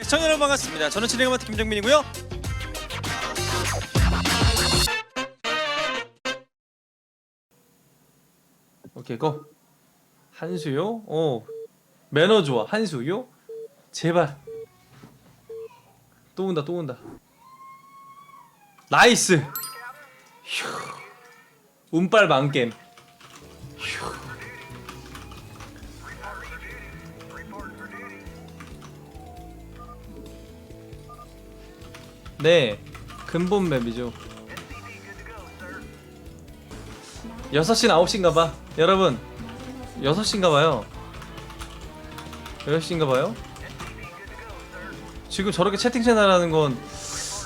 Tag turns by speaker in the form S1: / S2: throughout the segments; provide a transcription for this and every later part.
S1: 시청자 여러분 반갑습니다. 저는 진행을 맡은 김정민이고요.
S2: 오케이 고. 한수요? 어 매너 좋아. 한수요? 제발. 또 온다 또 온다. 나이스. 휴. 운빨 만겜. 휴 네 근본 맵이죠 6시나 9시인가봐 여러분 6시인가봐요 6시인가봐요 지금 저렇게 채팅 채널 하는 건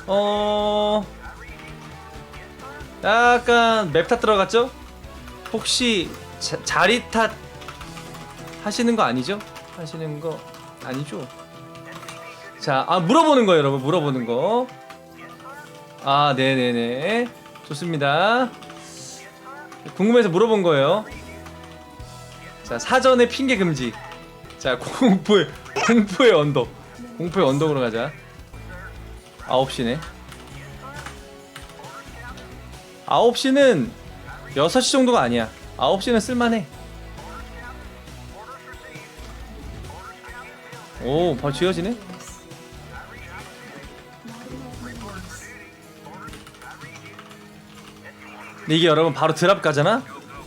S2: 어... 약간 맵탓 들어갔죠? 혹시 자, 자리 탓 하시는 거 아니죠? 하시는 거 아니죠? 자, 아 물어보는 거예요, 여러분. 물어보는 거. 아, 네네네. 좋습니다. 궁금해서 물어본 거예요. 자, 사전에 핑계 금지. 자, 공포의 공포의 언덕. 공포의 언덕으로 가자. 9시네. 9시는 6시 정도가 아니야. 9시는 쓸만해. 오, 바로 지어지네? 근데 이게 여러분 바로 드랍 가잖아?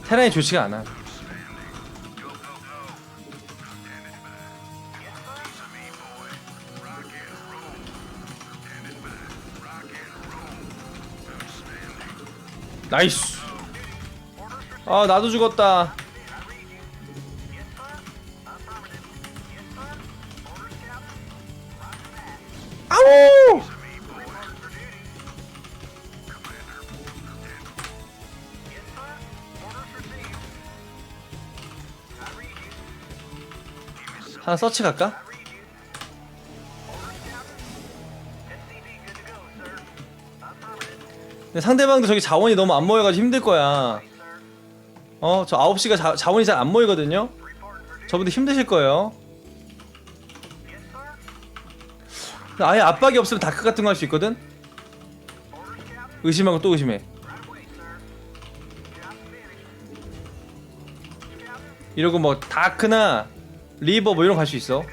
S2: 테란이 좋지가 않아. 나이스. 아 나도 죽었다. 하나 서치 갈까? 근데 상대방도 저기 자원이 너무 안 모여가지고 힘들 거야. 어, 저 9시가 자, 자원이 잘 안 모이거든요? 저분들 힘드실 거예요. 아예 압박이 없으면 다크 같은 거 할 수 있거든? 의심하고 또 의심해. 이러고 뭐 다크나 리버 뭐 이런 거 갈 수 있어.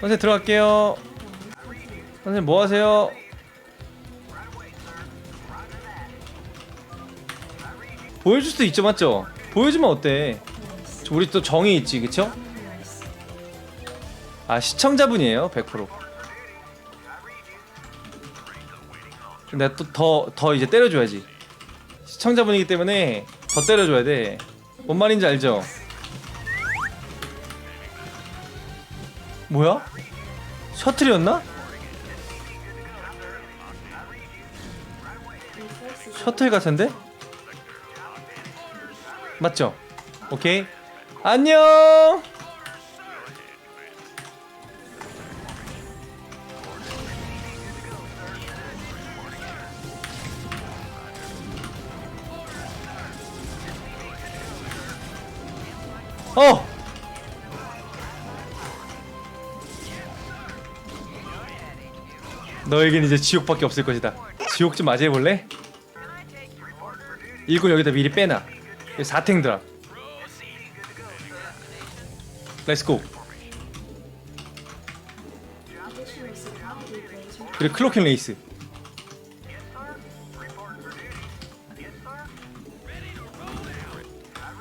S2: 선생님 들어갈게요. 선생님 뭐 하세요? 보여줄 수도 있죠, 맞죠? 보여주면 어때? 저 우리 또 정이 있지, 그쵸? 아 시청자분이에요, 100%. 내가 또 더더 이제 때려줘야지. 시청자분이기 때문에 더 때려줘야 돼. 뭔 말인지 알죠? 뭐야? 셔틀이었나? 셔틀 같은데? 맞죠? 오케이. 안녕! 어! 너에겐 이제 지옥밖에 없을 것이다. 지옥 좀 맞이해 볼래? 일꾼 여기다 미리 빼놔. 여기 사탱 드랍. 렛츠고. 그리고 클로킹 레이스.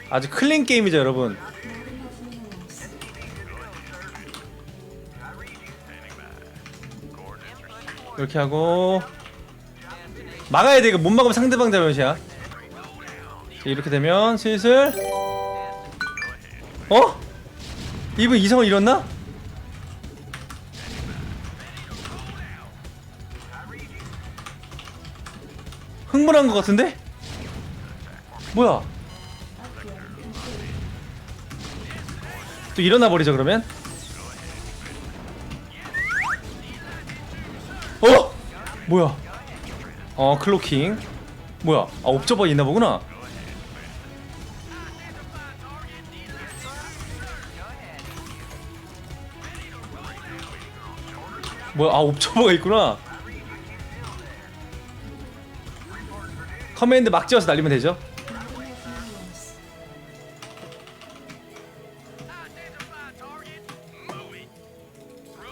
S2: 아주 클린 게임이죠, 여러분. 이렇게 하고 막아야 돼 이거 못 막으면 상대방 자, 이렇게 되면 슬슬 어? 이분 이성을 잃었나? 흥분한 것 같은데? 뭐야? 또 일어나 버리죠 그러면? 뭐야? 어 클로킹. 뭐야? 아 옵저버 있나 보구나. 뭐야? 아 옵저버가 있구나. 커맨드 막 지어서 날리면 되죠.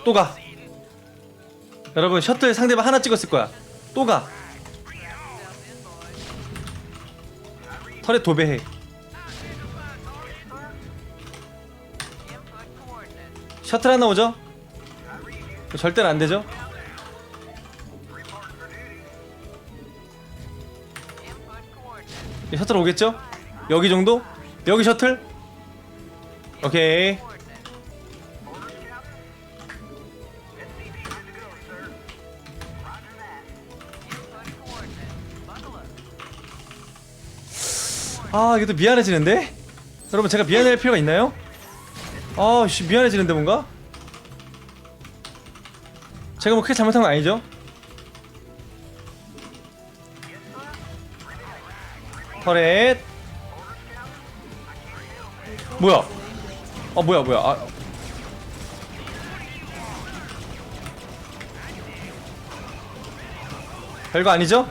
S2: 또 가. 여러분 셔틀 상대방 하나 찍었을 거야 또 가 털에 도배해 셔틀 하나 오죠? 절대로 안 되죠? 이 셔틀 오겠죠? 여기 정도? 여기 셔틀? 오케이 아 이게 또 미안해지는데? 여러분 제가 미안해할 필요가 있나요? 아씨 미안해지는데 뭔가? 제가 뭐 크게 잘못한 건 아니죠? 터렛 뭐야? 아 뭐야 뭐야 아 별거 아니죠?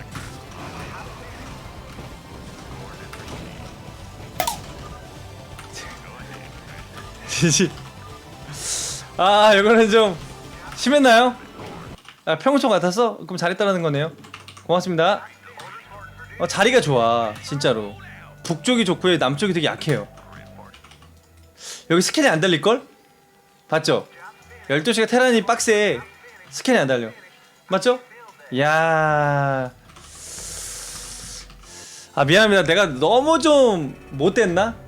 S2: 지지 아 이거는 좀 심했나요? 아 평소 같았어? 그럼 잘했다는 거네요 고맙습니다 어, 자리가 좋아 진짜로 북쪽이 좋고요 남쪽이 되게 약해요 여기 스캔이 안 달릴걸? 봤죠? 12시가 테란이 박스에 스캔이 안 달려 맞죠? 이야 아 미안합니다 내가 너무 좀 못됐나?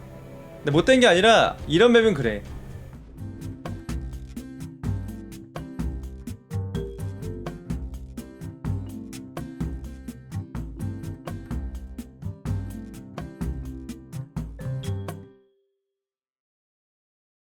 S2: 근데 못된 게 아니라 이런 맵은 그래